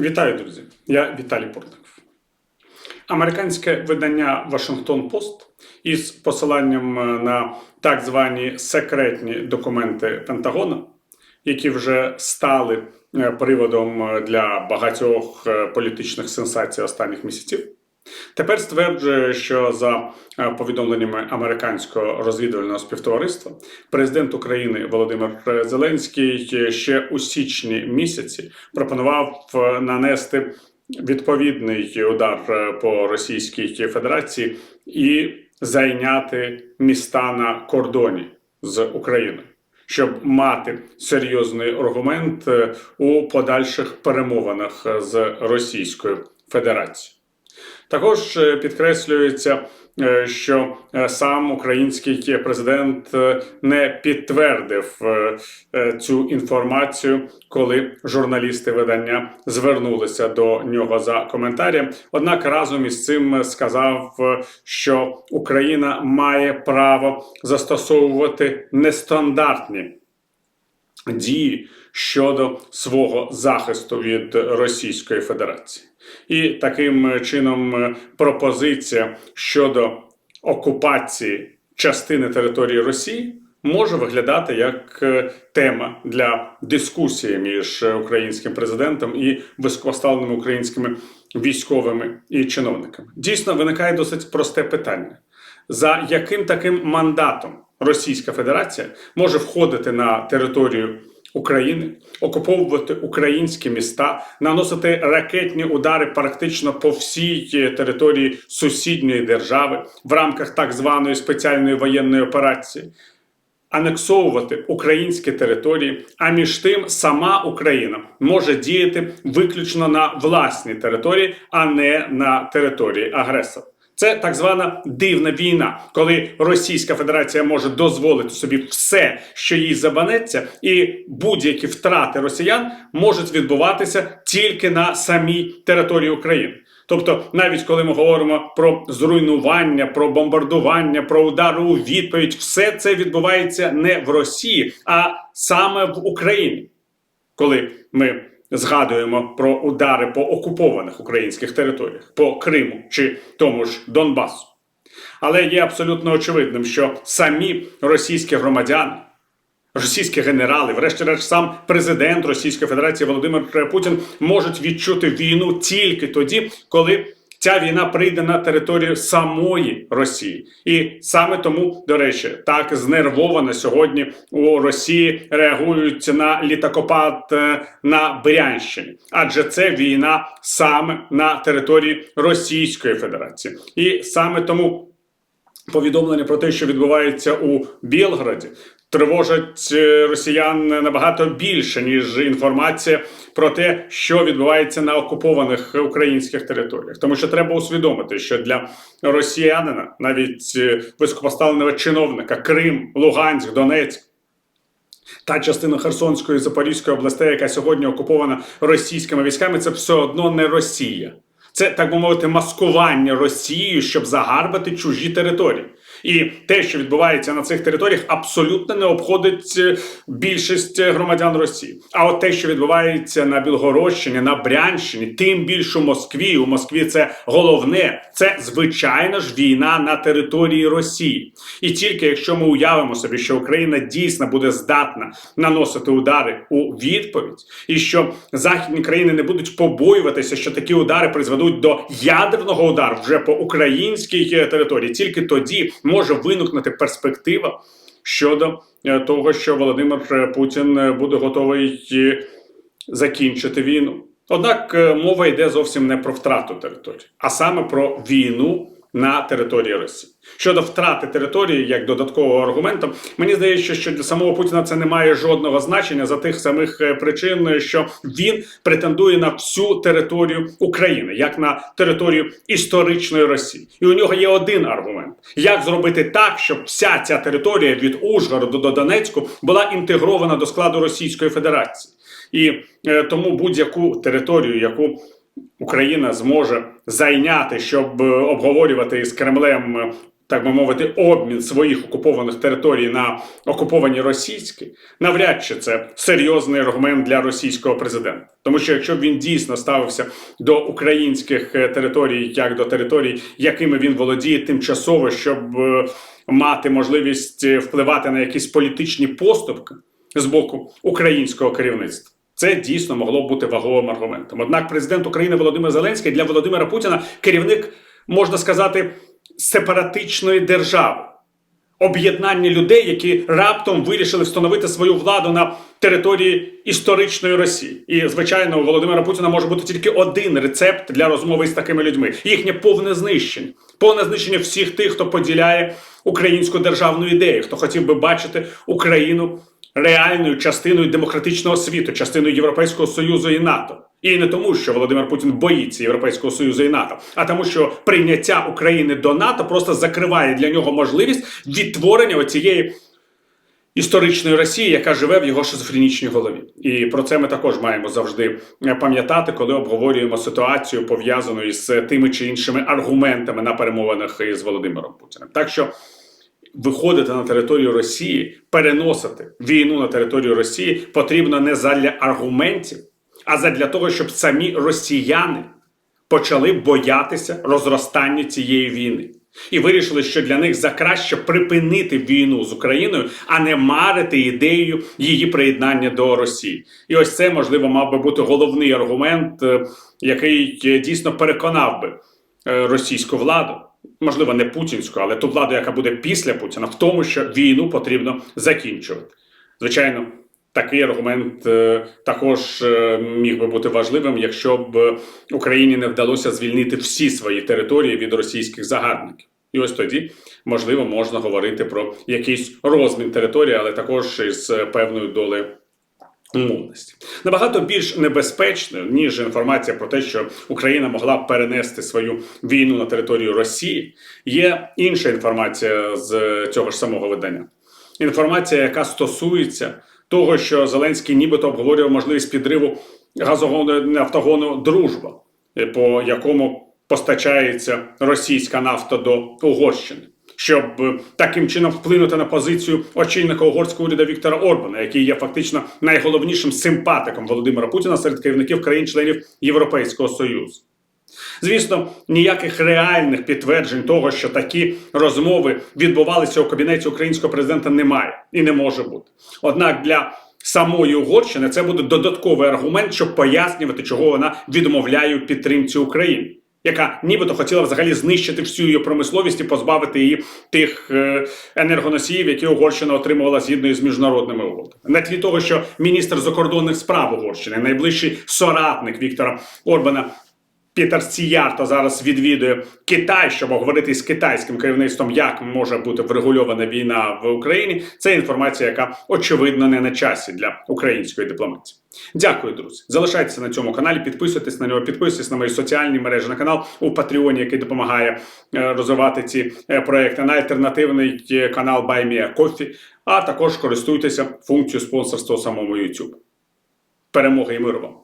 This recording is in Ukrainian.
Вітаю, друзі! Я Віталій Портников. Американське видання Вашингтон Пост із посиланням е, на так звані секретні документи Пентагона, які вже стали е, приводом е, для багатьох політичних сенсацій останніх місяців. Тепер стверджує, що за е, повідомленнями американського розвідувального співтовариства, президент України Володимир Зеленський ще у січні місяці пропонував е, нанести відповідний удар е, по Російській Федерації і зайняти міста на кордоні з Україною. Щоб мати серйозний аргумент е, у подальших перемовинах з Російською Федерацією. Також е, підкреслюється, е, що е, сам український президент не підтвердив цю інформацію, коли журналісти видання звернулися до нього за коментарем. Однак разом із цим сказав, що Україна має право застосовувати нестандартні дії щодо свого захисту від Російської Федерації. І таким чином е, пропозиція щодо окупації частини території Росії може виглядати як е, тема для дискусії між українським президентом і високопоставленими українськими військовими і чиновниками. Дійсно, виникає досить просте питання: за яким таким мандатом Російська Федерація може входити на територію України, окуповувати українські міста, наносити ракетні удари практично по всій території сусідньої держави в рамках так званої спеціальної воєнної операції, анексовувати українські території, а між тим сама Україна може діяти виключно на власній території, а не на території агресора. Це так звана дивна війна, коли Російська Федерація може дозволити собі все, що їй забанеться, і будь-які втрати росіян можуть відбуватися тільки на самій території України. Тобто, навіть коли ми говоримо про зруйнування, про бомбардування, про удари у відповідь, все це відбувається не в Росії, а саме в Україні, коли ми згадуємо про удари по окупованих українських територіях, по Криму чи тому ж Донбасу. Але є абсолютно очевидним, що самі російські громадяни, російські генерали, врешті-решт, сам президент Російської Федерації Володимир Путін можуть відчути війну тільки тоді, коли ця війна прийде на територію самої Росії, і саме тому, до речі, так знервовано сьогодні у Росії реагують на літакопад е, на Брянщині, адже це війна саме на території Російської Федерації, і саме тому повідомлення про те, що відбувається у Білграді, тривожать е, росіян набагато більше ніж інформація про те, що відбувається на окупованих українських територіях. Тому що треба усвідомити, що для росіянина, навіть е, високопоставленого чиновника, Крим, Луганськ, Донецьк. Та частина Херсонської і Запорізької областей, яка сьогодні окупована російськими військами, це все одно не Росія. Це так би мовити маскування Росії, щоб загарбати чужі території. І те, що відбувається на цих територіях, абсолютно не обходить е, більшість громадян Росії. А от те, що відбувається на Білгородщині, на Брянщині, тим більше у Москві. У Москві це головне, це звичайно ж війна на території Росії. І тільки якщо ми уявимо собі, що Україна дійсно буде здатна наносити удари у відповідь, і що західні країни не будуть побоюватися, що такі удари призведуть до ядерного удару вже по українській е, території, тільки тоді може виникнути перспектива щодо е, того, що Володимир е, Путін е, буде готовий закінчити війну. Однак мова йде зовсім не про втрату території, а саме про війну на території Росії. Щодо втрати території як додаткового аргументу, мені здається, що для самого Путіна це не має жодного значення за тих самих е, причин, що він претендує на всю територію України, як на територію історичної Росії. І у нього є один аргумент: як зробити так, щоб вся ця територія від Ужгороду до Донецьку була інтегрована до складу Російської Федерації. І е, тому будь-яку територію, яку Україна зможе зайняти, щоб е, обговорювати із Кремлем е, так би мовити, обмін своїх окупованих територій на окуповані російські, навряд чи це серйозний аргумент для російського президента. Тому що якщо б він дійсно ставився до українських е, територій як до територій, якими він володіє тимчасово, щоб мати можливість впливати на якісь політичні поступки з боку українського керівництва. Це дійсно могло бути ваговим аргументом. Однак, президент України Володимир Зеленський для Володимира Путіна керівник, можна сказати, сепаратичної держави, об'єднання людей, які раптом вирішили встановити свою владу на території історичної Росії. І, звичайно, у Володимира Путіна може бути тільки один рецепт для розмови з такими людьми: їхнє повне знищення, повне знищення всіх тих, хто поділяє українську державну ідею, хто хотів би бачити Україну реальною частиною демократичного світу, частиною Європейського союзу і НАТО. І не тому, що Володимир Путін боїться Європейського союзу і НАТО, а тому, що прийняття України до НАТО просто закриває для нього можливість відтворення оцієї історичної Росії, яка живе в його шизофренічній голові. І про це ми також маємо завжди пам'ятати, коли обговорюємо ситуацію пов'язану із тими чи іншими аргументами на перемовинах із Володимиром Путіним. Так що виходити на територію Росії, переносити війну на територію Росії потрібно не задля аргументів, а задля того, щоб самі росіяни почали боятися розростання цієї війни. І вирішили, що для них за краще припинити війну з Україною, а не марити ідеєю її приєднання до Росії. І ось це можливо мав би бути головний аргумент, е, який е, дійсно переконав би е, російську владу, можливо, не путінську, але ту владу, яка буде після Путіна, в тому, що війну потрібно закінчувати. Звичайно, такий аргумент е, також е, міг би бути важливим, якщо б Україні не вдалося звільнити всі свої території від російських загарбників. І ось тоді, можливо, можна говорити про якийсь розмін території, але також із певною долею умовності. Набагато більш небезпечною, ніж інформація про те, що Україна могла перенести свою війну на територію Росії, є інша інформація з цього ж самого видання. Інформація, яка стосується того, що Зеленський нібито обговорював можливість підриву газогону нафтогону Дружба, по якому постачається російська нафта до Угорщини. Щоб е, таким чином вплинути на позицію очільника угорського уряду Віктора Орбана, який є фактично найголовнішим симпатиком Володимира Путіна серед керівників країн-членів Європейського Союзу. Звісно, ніяких реальних підтверджень того, що такі розмови відбувалися у кабінеті українського президента, немає і не може бути. Однак для самої Угорщини це буде додатковий аргумент, щоб пояснювати, чого вона відмовляє підтримці України. Яка нібито хотіла взагалі знищити всю її промисловість і позбавити її тих е, енергоносіїв, які Угорщина отримувала згідно із міжнародними угодами. На тлі того, що міністр закордонних справ Угорщини, найближчий соратник Віктора Орбана Пітер Сіярто зараз відвідує Китай, щоб говорити з китайським керівництвом, як може бути врегульована війна в Україні. Це інформація, яка очевидно не на часі для української дипломатії. Дякую, друзі. Залишайтеся на цьому каналі, підписуйтесь на нього, підписуйтесь на мої соціальні мережі на канал у Патреоні, який допомагає е, розвивати ці е, проекти. На альтернативний е, канал BuyMeACoffee, а також користуйтеся функцією спонсорства у самому YouTube. Перемоги і миру вам!